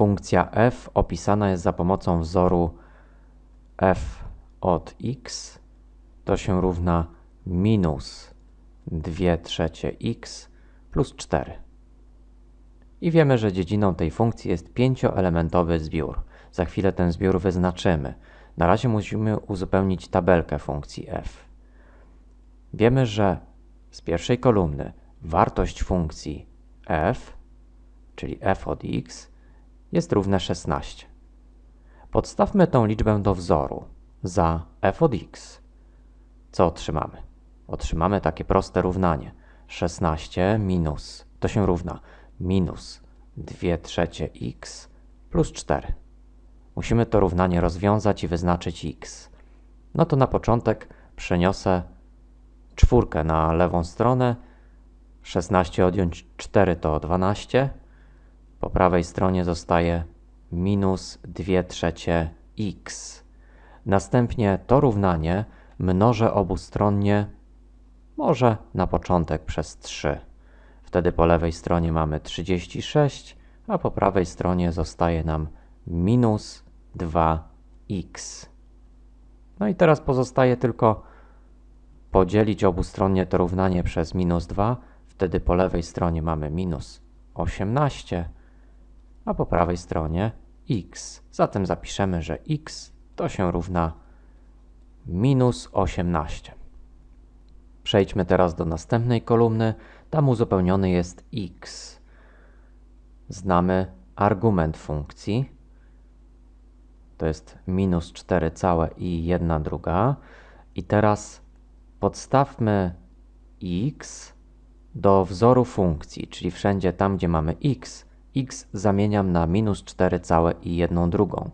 funkcja f opisana jest za pomocą wzoru f od x, to się równa minus 2 trzecie x plus 4. I wiemy, że dziedziną tej funkcji jest pięcioelementowy zbiór. Za chwilę ten zbiór wyznaczymy. Na razie musimy uzupełnić tabelkę funkcji f. Wiemy, że z pierwszej kolumny wartość funkcji f, czyli f od x, jest równe 16. Podstawmy tą liczbę do wzoru za f od x. Co otrzymamy? Otrzymamy takie proste równanie. 16 minus, to się równa minus 2 trzecie x plus 4. Musimy to równanie rozwiązać i wyznaczyć x. No to na początek przeniosę czwórkę na lewą stronę. 16 odjąć 4 to 12. Po prawej stronie zostaje minus 2 trzecie x. Następnie to równanie mnożę obustronnie, może na początek przez 3. Wtedy po lewej stronie mamy 36, a po prawej stronie zostaje nam minus 2x. No i teraz pozostaje tylko podzielić obustronnie to równanie przez minus 2. Wtedy po lewej stronie mamy minus 18, a po prawej stronie x. Zatem zapiszemy, że x to się równa minus 18. Przejdźmy teraz do następnej kolumny. Tam uzupełniony jest x. Znamy argument funkcji. To jest minus 4 całe i 1 druga. I teraz podstawmy x do wzoru funkcji, czyli wszędzie tam, gdzie mamy x, x zamieniam na minus 4 całe i 1 drugą.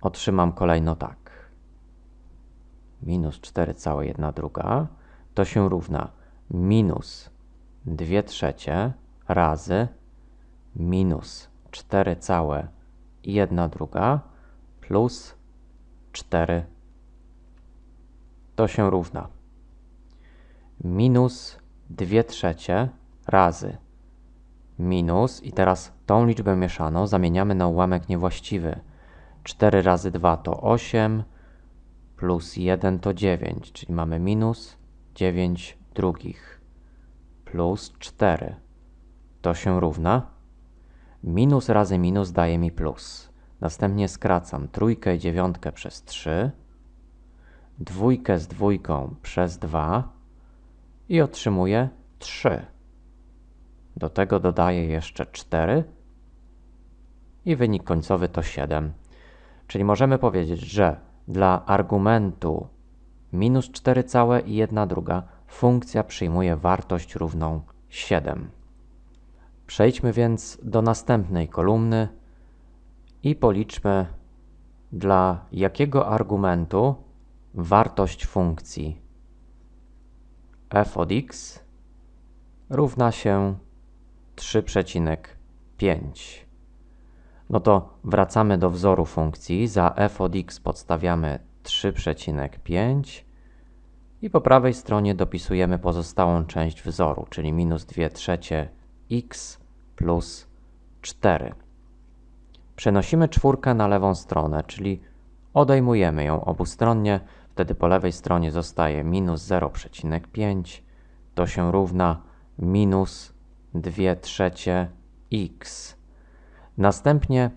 Otrzymam kolejno tak. Minus 4 całe 1 druga to się równa minus 2 trzecie razy minus 4 całe i 1 druga plus 4 to się równa minus 2 trzecie razy minus i teraz tą liczbę mieszaną zamieniamy na ułamek niewłaściwy. 4 razy 2 to 8 plus 1 to 9, czyli mamy minus 9 drugich plus 4. To się równa. Minus razy minus daje mi plus. Następnie skracam trójkę i dziewiątkę przez 3, dwójkę z dwójką przez 2 i otrzymuję 3. Do tego dodaję jeszcze 4 i wynik końcowy to 7. Czyli możemy powiedzieć, że dla argumentu minus 4 całe i 1 druga funkcja przyjmuje wartość równą 7. Przejdźmy więc do następnej kolumny i policzmy dla jakiego argumentu wartość funkcji f od x równa się 3,5. No to wracamy do wzoru funkcji. Za f od x podstawiamy 3,5 i po prawej stronie dopisujemy pozostałą część wzoru, czyli minus 2 trzecie x plus 4. Przenosimy czwórkę na lewą stronę, czyli odejmujemy ją obustronnie, wtedy po lewej stronie zostaje minus 0,5, to się równa minus 2 trzecie x. Następnie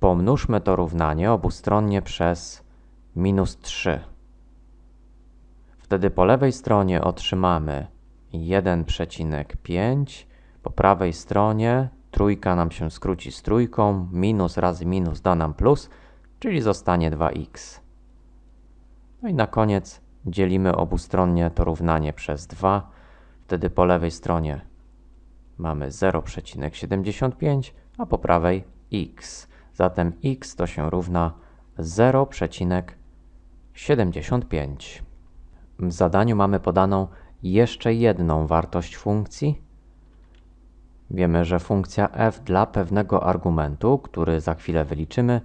pomnóżmy to równanie obustronnie przez minus 3. Wtedy po lewej stronie otrzymamy 1,5, po prawej stronie trójka nam się skróci z trójką, minus razy minus da nam plus, czyli zostanie 2x. No i na koniec dzielimy obustronnie to równanie przez 2, wtedy po lewej stronie mamy 0,75, a po prawej x. Zatem x to się równa 0,75. W zadaniu mamy podaną jeszcze jedną wartość funkcji. Wiemy, że funkcja f dla pewnego argumentu, który za chwilę wyliczymy,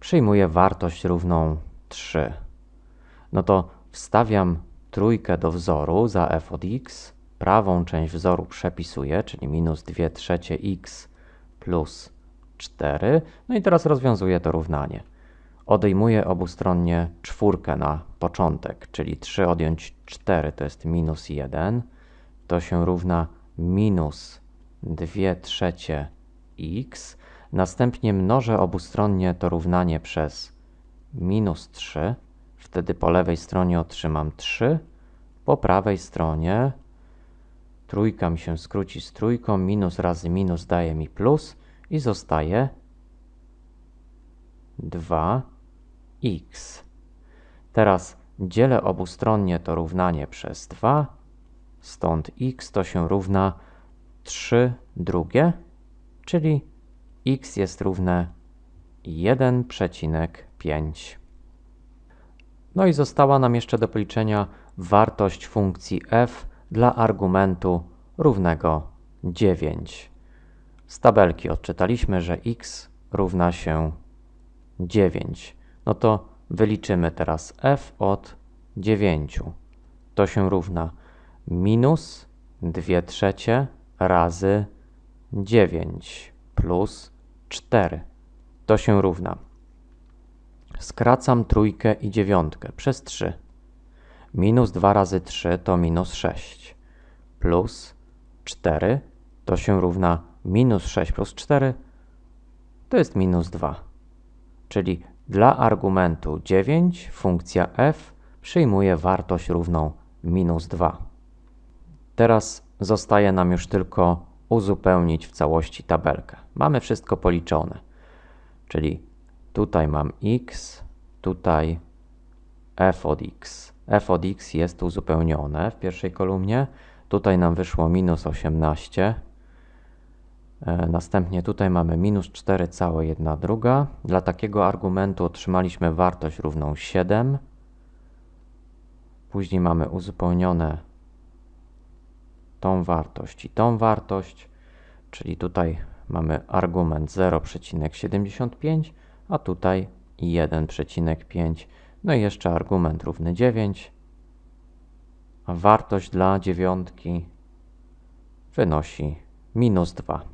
przyjmuje wartość równą 3. No to wstawiam trójkę do wzoru za f od x, prawą część wzoru przepisuję, czyli minus 2 trzecie x plus 4. No i teraz rozwiązuję to równanie. Odejmuję obustronnie czwórkę na początek, czyli 3 odjąć 4 to jest minus 1. To się równa minus 2 trzecie x. Następnie mnożę obustronnie to równanie przez minus 3. Wtedy po lewej stronie otrzymam 3. Po prawej stronie trójka mi się skróci z trójką. Minus razy minus daje mi plus i zostaje 2x. Teraz dzielę obustronnie to równanie przez 2. Stąd x to się równa 3 drugie, czyli x jest równe 1,5. No i została nam jeszcze do policzenia wartość funkcji f dla argumentu równego 9. Z tabelki odczytaliśmy, że x równa się 9. No to wyliczymy teraz f od 9. To się równa minus 2 trzecie razy 9 plus 4. To się równa. Skracam trójkę i dziewiątkę przez 3. Minus 2 razy 3 to minus 6. Plus 4 to się równa minus 6 plus 4 to jest minus 2. Czyli dla argumentu 9 funkcja f przyjmuje wartość równą minus 2. Teraz zostaje nam już tylko uzupełnić w całości tabelkę. Mamy wszystko policzone, czyli tutaj mam x, tutaj f od x. f od x jest uzupełnione w pierwszej kolumnie. Tutaj nam wyszło minus 18. E, Następnie tutaj mamy minus 4 całe 1 druga. Dla takiego argumentu otrzymaliśmy wartość równą 7. Później mamy uzupełnione tą wartość i tą wartość, czyli tutaj mamy argument 0,75, a tutaj 1,5. No i jeszcze argument równy 9, a wartość dla dziewiątki wynosi minus 2.